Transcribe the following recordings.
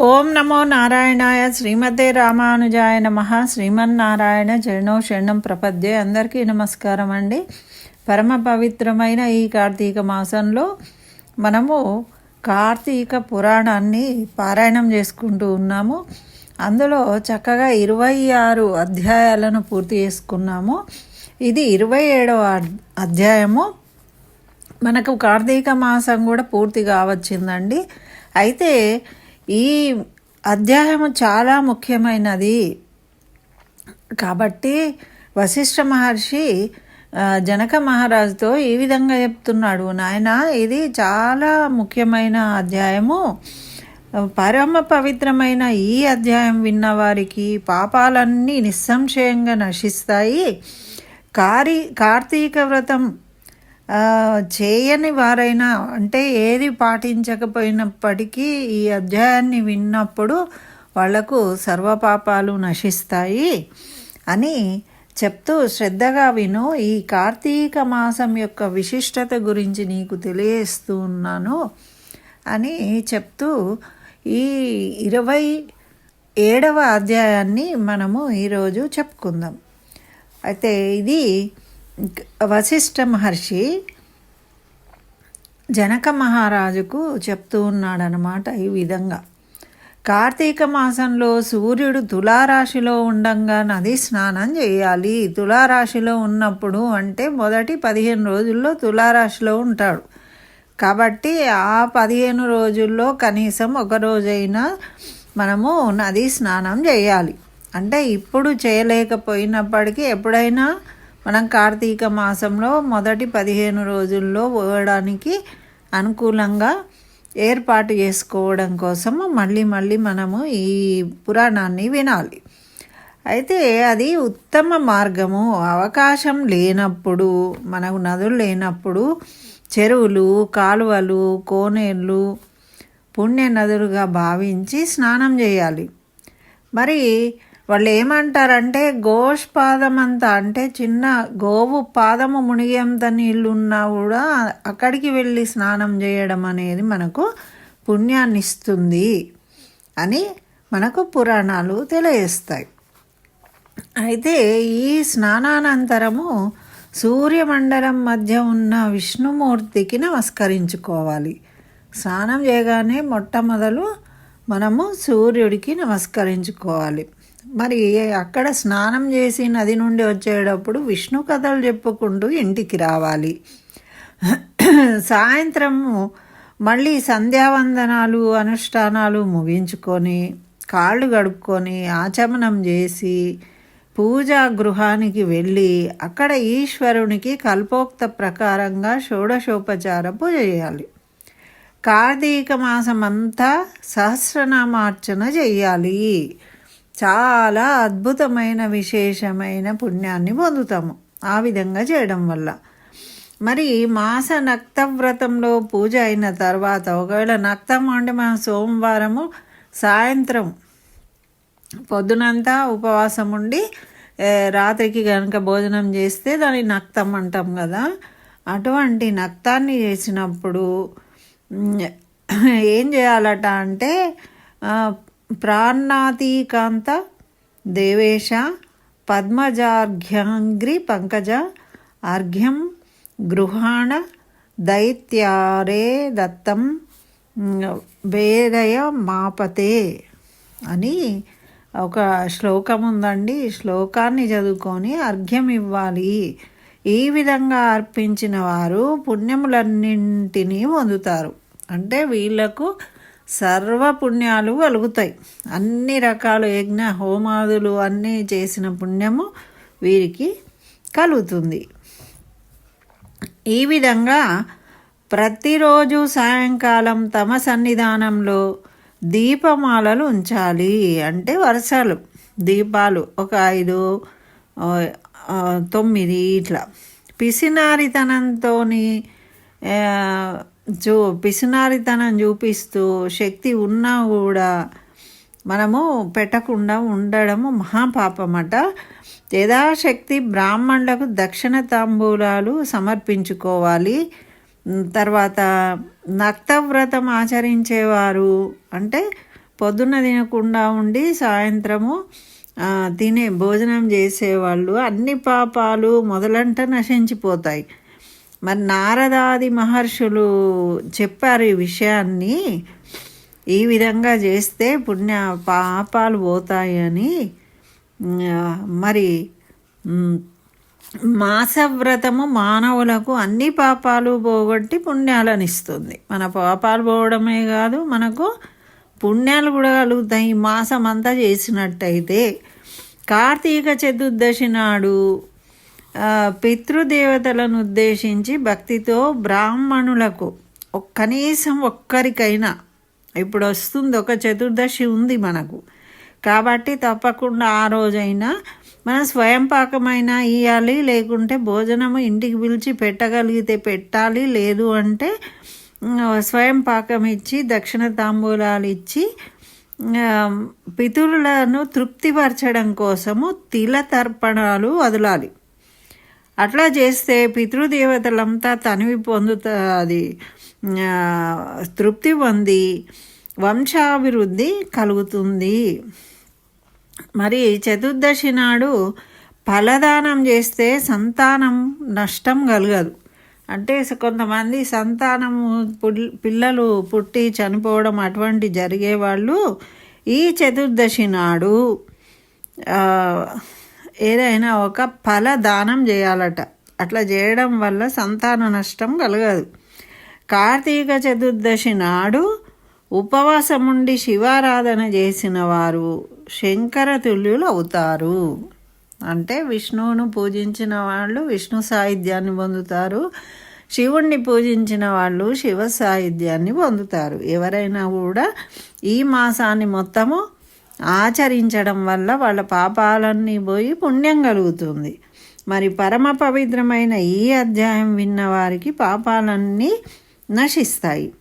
ఓం నమో నారాయణాయ శ్రీమతే రామానుజాయ నమ. శ్రీమన్నారాయణ చరణో శరణం ప్రపద్యే అందరికీ నమస్కారం అండి. పరమ పవిత్రమైన ఈ కార్తీక మాసంలో మనము కార్తీక పురాణాన్ని పారాయణం చేసుకుంటూ ఉన్నాము. అందులో చక్కగా ఇరవై ఆరు అధ్యాయాలను పూర్తి చేసుకున్నాము. ఇది ఇరవై ఏడవ అధ్యాయము. మనకు కార్తీక మాసం కూడా పూర్తి కావచ్చిందండి. అయితే ఈ అధ్యాయము చాలా ముఖ్యమైనది. కాబట్టి వశిష్ఠ మహర్షి జనక మహారాజుతో ఈ విధంగా చెప్తున్నాడు. నాయన ఇది చాలా ముఖ్యమైన అధ్యాయము. పరమ పవిత్రమైన ఈ అధ్యాయం విన్న వారికి పాపాలన్నీ నిస్సంశయంగా నశిస్తాయి. కారి కార్తీక వ్రతం చేయని వారైనా అంటే ఏది పాటించకపోయినప్పటికీ ఈ అధ్యాయాన్ని విన్నప్పుడు వాళ్ళకు సర్వపాపాలు నశిస్తాయి అని చెప్తూ శ్రద్ధగా విను. ఈ కార్తీక మాసం యొక్క విశిష్టత గురించి నీకు తెలియజేస్తూ ఉన్నాను అని చెప్తూ ఈ ఇరవై ఏడవ అధ్యాయాన్ని మనము ఈరోజు చెప్పుకుందాం. అయితే ఇది వశిష్ఠ మహర్షి జనక మహారాజుకు చెప్తూ ఉన్నాడనమాట ఈ విధంగా. కార్తీక మాసంలో సూర్యుడు తులారాశిలో ఉండంగా నది స్నానం చేయాలి. తులారాశిలో ఉన్నప్పుడు అంటే మొదటి పదిహేను రోజుల్లో తులారాశిలో ఉంటాడు. కాబట్టి ఆ పదిహేను రోజుల్లో కనీసం ఒక రోజైనా మనము నది స్నానం చేయాలి. అంటే ఇప్పుడు చేయలేకపోయినప్పటికీ ఎప్పుడైనా మనం కార్తీక మాసంలో మొదటి పదిహేను రోజుల్లో పోవడానికి అనుకూలంగా ఏర్పాటు చేసుకోవడం కోసము మళ్ళీ మళ్ళీ మనము ఈ పురాణాన్ని వినాలి. అయితే అది ఉత్తమ మార్గము. అవకాశం లేనప్పుడు మనకు నదులు లేనప్పుడు చెరువులు కాలువలు కోనేళ్ళు పుణ్య నదులుగా భావించి స్నానం చేయాలి. మరి వాళ్ళు ఏమంటారంటే గోష్ పాదం అంతా అంటే చిన్న గోవు పాదము మునిగేంత నీళ్ళు ఉన్నా కూడా అక్కడికి వెళ్ళి స్నానం చేయడం అనేది మనకు పుణ్యాన్ని ఇస్తుంది అని మనకు పురాణాలు తెలియజేస్తాయి. అయితే ఈ స్నానానంతరము సూర్యమండలం మధ్య ఉన్న విష్ణుమూర్తికి నమస్కరించుకోవాలి. స్నానం చేయగానే మొట్టమొదలు మనము సూర్యుడికి నమస్కరించుకోవాలి. మరి అక్కడ స్నానం చేసి నది నుండి వచ్చేటప్పుడు విష్ణు కథలు చెప్పుకుంటూ ఇంటికి రావాలి. సాయంత్రము మళ్ళీ సంధ్యావందనాలు అనుష్ఠానాలు ముగించుకొని కాళ్ళు గడుపుకొని ఆచమనం చేసి పూజా గృహానికి వెళ్ళి అక్కడ ఈశ్వరునికి కల్పోక్త ప్రకారంగా షోడశోపచార పూజ చేయాలి. కార్తీక మాసం అంతా సహస్రనామార్చన చెయ్యాలి చాలా అద్భుతమైన విశేషమైన పుణ్యాన్ని పొందుతాము ఆ విధంగా చేయడం వల్ల. మరి మాస నక్తవ్రతంలో పూజ అయిన తర్వాత ఒకవేళ నక్తం అంటే మా సోమవారము సాయంత్రం పొద్దునంతా ఉపవాసం ఉండి రాత్రికి కనుక భోజనం చేస్తే దాన్ని నక్తం అంటాం కదా. అటువంటి నక్తాన్ని చేసినప్పుడు ఏం చేయాలట అంటే ప్రాణాతీకాంత దేవేశ పద్మజార్ఘ్యాంగ్రి పంకజ అర్ఘ్యం గృహాణ దైత్యారే దత్తం వేదయ మాపతే అని ఒక శ్లోకం ఉందండి. శ్లోకాన్ని చదువుకొని అర్ఘ్యం ఇవ్వాలి. ఈ విధంగా అర్పించిన వారు పుణ్యములన్నింటినీ పొందుతారు. అంటే వీళ్ళకు సర్వ పుణ్యాలు కలుగుతాయి. అన్ని రకాల యజ్ఞ హోమాదులు అన్నీ చేసిన పుణ్యము వీరికి కలుగుతుంది. ఈ విధంగా ప్రతిరోజు సాయంకాలం తమ సన్నిధానంలో దీపమాలలు ఉంచాలి. అంటే వరుసలు దీపాలు ఒక ఐదు తొమ్మిది ఇట్లా. పిసినారితనంతో చూ పిసినారితనం చూపిస్తూ శక్తి ఉన్నా కూడా మనము పెట్టకుండా ఉండడము మహాపాపమట. యథాశక్తి బ్రాహ్మణులకు దక్షిణ తాంబూలాలు సమర్పించుకోవాలి. తర్వాత నక్తవ్రతం ఆచరించేవారు అంటే పొద్దున్న తినకుండా ఉండి సాయంత్రము తినే భోజనం చేసేవాళ్ళు అన్ని పాపాలు మొదలంట నశించిపోతాయి. మరి నారదాది మహర్షులు చెప్పారు ఈ విషయాన్ని. ఈ విధంగా చేస్తే పుణ్య పాపాలు పోతాయని. మరి మాసవ్రతము మానవులకు అన్ని పాపాలు పోగొట్టి పుణ్యాలను ఇస్తుంది. మన పాపాలు పోవడమే కాదు మనకు పుణ్యాలు కూడా కలుగుతాయి. ఈ మాసం అంతా చేసినట్టయితే కార్తీక చతుర్దశి నాడు పితృదేవతలను ఉద్దేశించి భక్తితో బ్రాహ్మణులకు కనీసం ఒక్కరికైనా ఇప్పుడు వస్తుంది ఒక చతుర్దశి ఉంది మనకు. కాబట్టి తప్పకుండా ఆ రోజైనా మనం స్వయం పాకమైనా ఇవ్వాలి లేకుంటే భోజనము ఇంటికి పిలిచి పెట్టగలిగితే పెట్టాలి లేదు అంటే స్వయం పాకం ఇచ్చి దక్షిణ తాంబూలాలు ఇచ్చి ఆ, పితరులను తృప్తిపరచడం కోసము తిల తర్పణాలు వదలాలి. అట్లా చేస్తే పితృదేవతలంతా తనివి పొందుతా అది తృప్తి పొంది వంశాభివృద్ధి కలుగుతుంది. మరి చతుర్దశి నాడు ఫలదానం చేస్తే సంతానం నష్టం కలగదు. అంటే కొంతమంది సంతానం పుల్- పిల్లలు పుట్టి చనిపోవడం అటువంటి జరిగే వాళ్ళు ఈ చతుర్దశి నాడు ఏదైనా ఒక ఫల దానం చేయాలట. అట్లా చేయడం వల్ల సంతాన నష్టం కలగదు. కార్తీక చతుర్దశి నాడు ఉపవాసం ఉండి శివారాధన చేసిన వారు శంకర తుల్యులు అవుతారు. అంటే విష్ణువును పూజించిన వాళ్ళు విష్ణు సాహిత్యాన్ని పొందుతారు. శివుణ్ణి పూజించిన వాళ్ళు శివ సాహిత్యాన్ని పొందుతారు. ఎవరైనా కూడా ఈ మాసాన్ని మొత్తము ఆచరించడం వల్ల వాళ్ళ పాపాలన్నీ పోయి పుణ్యం కలుగుతుంది. మరి పరమ పవిత్రమైన ఈ అధ్యాయం విన్న వారికి పాపాలన్నీ నశిస్తాయి.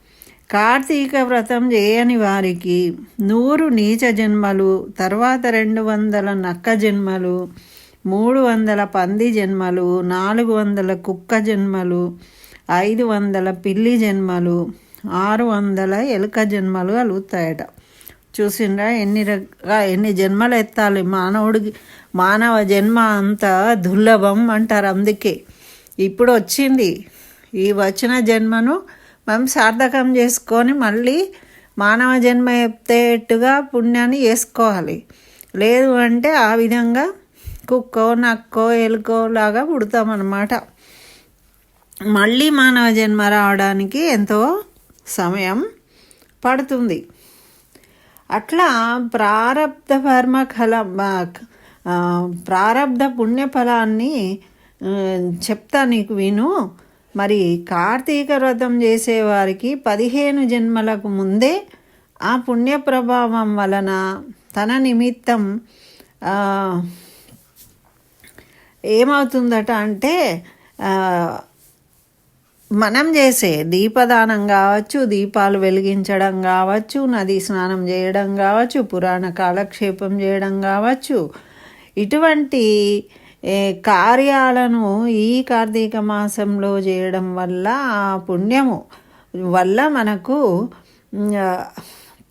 కార్తీక వ్రతం చేయని వారికి నూరు నీచ జన్మలు తర్వాత రెండు వందల నక్క జన్మలు మూడు వందల పంది జన్మలు నాలుగు వందల కుక్క జన్మలు ఐదు వందల పిల్లి జన్మలు ఆరు వందల ఎలుక జన్మలు కలుగుతాయట. చూసిండ్రా? ఎన్ని రకాల ఎన్ని జన్మలు ఎత్తాలి? మానవుడికి మానవ జన్మ అంత దుర్లభం అంటారు అందుకే. ఇప్పుడు వచ్చింది. ఈ వచ్చిన జన్మను మనం సార్థకం చేసుకొని మళ్ళీ మానవ జన్మ ఎత్తేట్టుగా పుణ్యాన్ని చేసుకోవాలి. లేదు అంటే ఆ విధంగా కుక్కో నక్కో ఎలుకో లాగా పుడతామన్నమాట. మళ్ళీ మానవ జన్మ రావడానికి ఎంతో సమయం పడుతుంది. అట్లా ప్రారంధ కర్మ ఫల ప్రారంధ పుణ్యఫలాన్ని చెప్తా నీకు విను. మరి కార్తీక వ్రతం చేసేవారికి పదిహేను జన్మలకు ముందే ఆ పుణ్య ప్రభావం వలన తన నిమిత్తం ఏమవుతుందట అంటే మనం చేసే దీపదానం కావచ్చు దీపాలు వెలిగించడం కావచ్చు నది స్నానం చేయడం కావచ్చు పురాణ కాలక్షేపం చేయడం కావచ్చు. ఇటువంటి కార్యాలను ఈ కార్తీక మాసంలో చేయడం వల్ల ఆ పుణ్యము వల్ల మనకు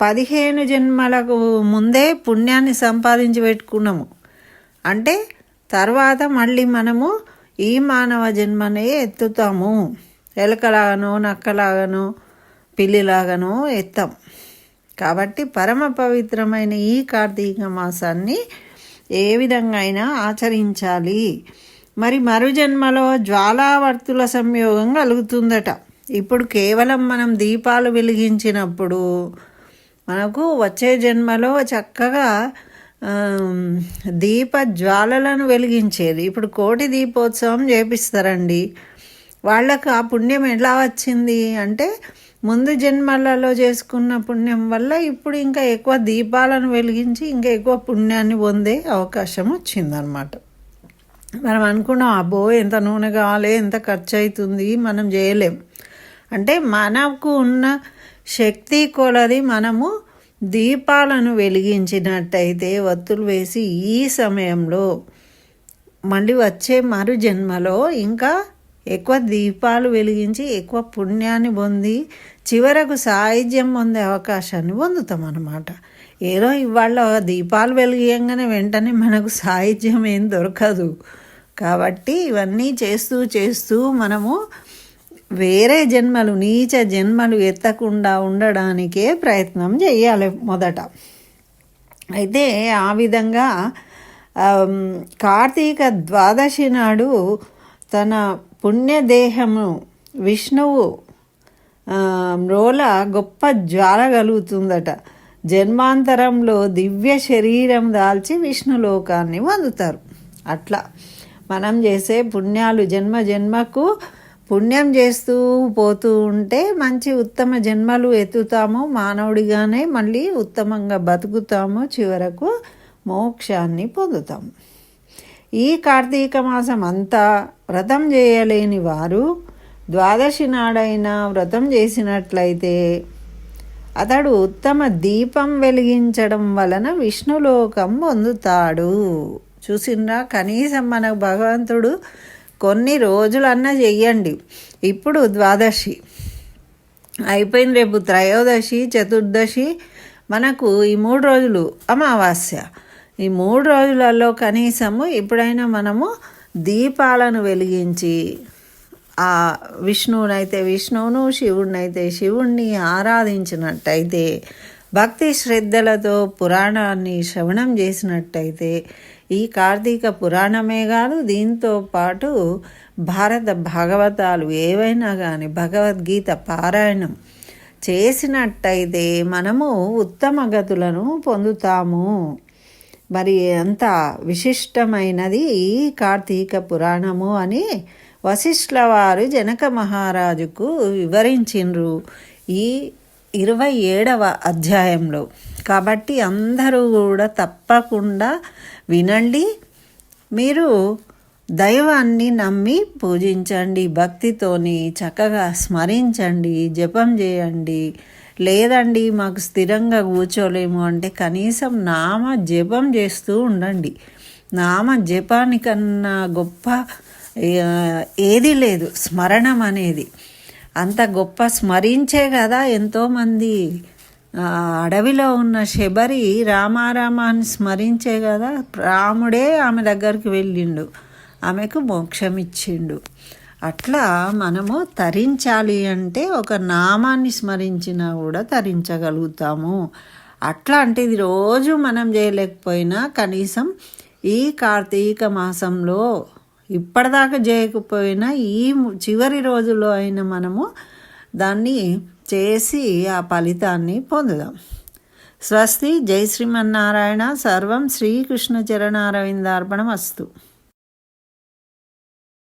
పదిహేను జన్మలకు ముందే పుణ్యాన్ని సంపాదించి పెట్టుకున్నాము. అంటే తర్వాత మళ్ళీ మనము ఈ మానవ జన్మనే ఎత్తుతాము. ఎలకలాగనో నక్కలాగానో పిల్లిలాగానో ఎత్తాం. కాబట్టి పరమ పవిత్రమైన ఈ కార్తీక మాసాన్ని ఏ విధంగా అయినా ఆచరించాలి. మరి మరుజన్మలో జ్వాలావర్తుల సంయోగం కలుగుతుందట. ఇప్పుడు కేవలం మనం దీపాలు వెలిగించినప్పుడు మనకు వచ్చే జన్మలో చక్కగా దీప జ్వాలలను వెలిగించేది. ఇప్పుడు కోటి దీపోత్సవం చేపిస్తారండి. వాళ్ళకు ఆ పుణ్యం ఎలా వచ్చింది అంటే ముందు జన్మలలో చేసుకున్న పుణ్యం వల్ల ఇప్పుడు ఇంకా ఎక్కువ దీపాలను వెలిగించి ఇంకా ఎక్కువ పుణ్యాన్ని పొందే అవకాశం వచ్చిందనమాట మనం అనుకున్నాం అబ్బో ఎంత నూనె కావాలి ఎంత ఖర్చు అవుతుంది మనం చేయలేం. అంటే మనకు ఉన్న శక్తి కొలది మనము దీపాలను వెలిగించినట్టయితే ఒత్తులు వేసి ఈ సమయంలో మళ్ళీ వచ్చే మరు జన్మలో ఇంకా ఎక్కువ దీపాలు వెలిగించి ఎక్కువ పుణ్యాన్ని పొంది చివరకు సాహిత్యం పొందే అవకాశాన్ని పొందుతాం అన్నమాట. ఏదో ఇవాళ దీపాలు వెలిగియంగానే వెంటనే మనకు సాహిత్యం ఏం దొరకదు. కాబట్టి ఇవన్నీ చేస్తూ చేస్తూ మనము వేరే జన్మలు నీచ జన్మలు ఎత్తకుండా ఉండడానికే ప్రయత్నం చేయాలి మొదట. అయితే ఆ విధంగా కార్తీక ద్వాదశి నాడు తన పుణ్యదేహము. విష్ణువు మ్రోల గొప్ప జ్వాల కలుగుతుందట జన్మాంతరంలో దివ్య శరీరం దాల్చి విష్ణులోకాన్ని పొందుతారు అట్లా మనం చేసే పుణ్యాలు జన్మ జన్మకు పుణ్యం చేస్తూ పోతూ ఉంటే మంచి ఉత్తమ జన్మలు ఎత్తుతాము మానవుడిగానే మళ్ళీ ఉత్తమంగా బతుకుతాము చివరకు మోక్షాన్ని పొందుతాము ఈ కార్తీక మాసం అంతా వ్రతం చేయలేని వారు ద్వాదశి నాడైనా వ్రతం చేసినట్లయితే అతడు ఉత్తమ దీపం వెలిగించడం వలన విష్ణులోకం పొందుతాడు. చూసిండ్రా కనీసం మనకు భగవంతుడు కొన్ని రోజులన్నా చెయ్యండి. ఇప్పుడు ద్వాదశి. అయిపోయింది రేపు త్రయోదశి చతుర్దశి. మనకు ఈ మూడు రోజులు అమావాస్య. ఈ మూడు రోజులలో కనీసము ఎప్పుడైనా మనము దీపాలను వెలిగించి ఆ విష్ణువునైతే విష్ణువును శివుడినైతే శివుణ్ణి ఆరాధించినట్టయితే భక్తి శ్రద్ధలతో పురాణాన్ని శ్రవణం చేసినట్టయితే ఈ కార్తీక పురాణమే కాదు దీంతో పాటు భారత భాగవతాలు ఏవైనా కానీ భగవద్గీత పారాయణం చేసినట్టయితే మనము ఉత్తమ గతులను పొందుతాము. మరి ఎంత విశిష్టమైనది ఈ కార్తీక పురాణము అని వశిష్ఠుల వారు జనక మహారాజుకు వివరించిండ్రు ఈ ఇరవై ఏడవ అధ్యాయంలో. కాబట్టి అందరూ కూడా తప్పకుండా వినండి. మీరు దైవాన్ని నమ్మి పూజించండి భక్తితోని చక్కగా స్మరించండి జపం చేయండి. లేదండి మాకు స్థిరంగా కూర్చోలేము అంటే కనీసం నామ జపం చేస్తూ ఉండండి. నామ జపానికన్నా గొప్ప ఏది లేదు స్మరణం అనేది. అంత గొప్ప స్మరించే కదా ఎంతోమంది. అడవిలో ఉన్న శబరి రామారామాన్ని స్మరించే కదా రాముడే ఆమె దగ్గరికి వెళ్ళిండు. ఆమెకు మోక్షం ఇచ్చిండు అట్లా మనము తరించాలి అంటే ఒక నామాన్ని స్మరించినా కూడా తరించగలుగుతాము. అట్లాంటిది రోజు మనం చేయలేకపోయినా కనీసం ఈ కార్తీక మాసంలో ఇప్పటిదాకా చేయకపోయినా ఈ చివరి రోజులో అయినా మనము దాన్ని చేసి ఆ ఫలితాన్ని పొందుదాం. స్వస్తి జై శ్రీమన్నారాయణ. సర్వం శ్రీకృష్ణ చరణారవిందార్పణం అస్తు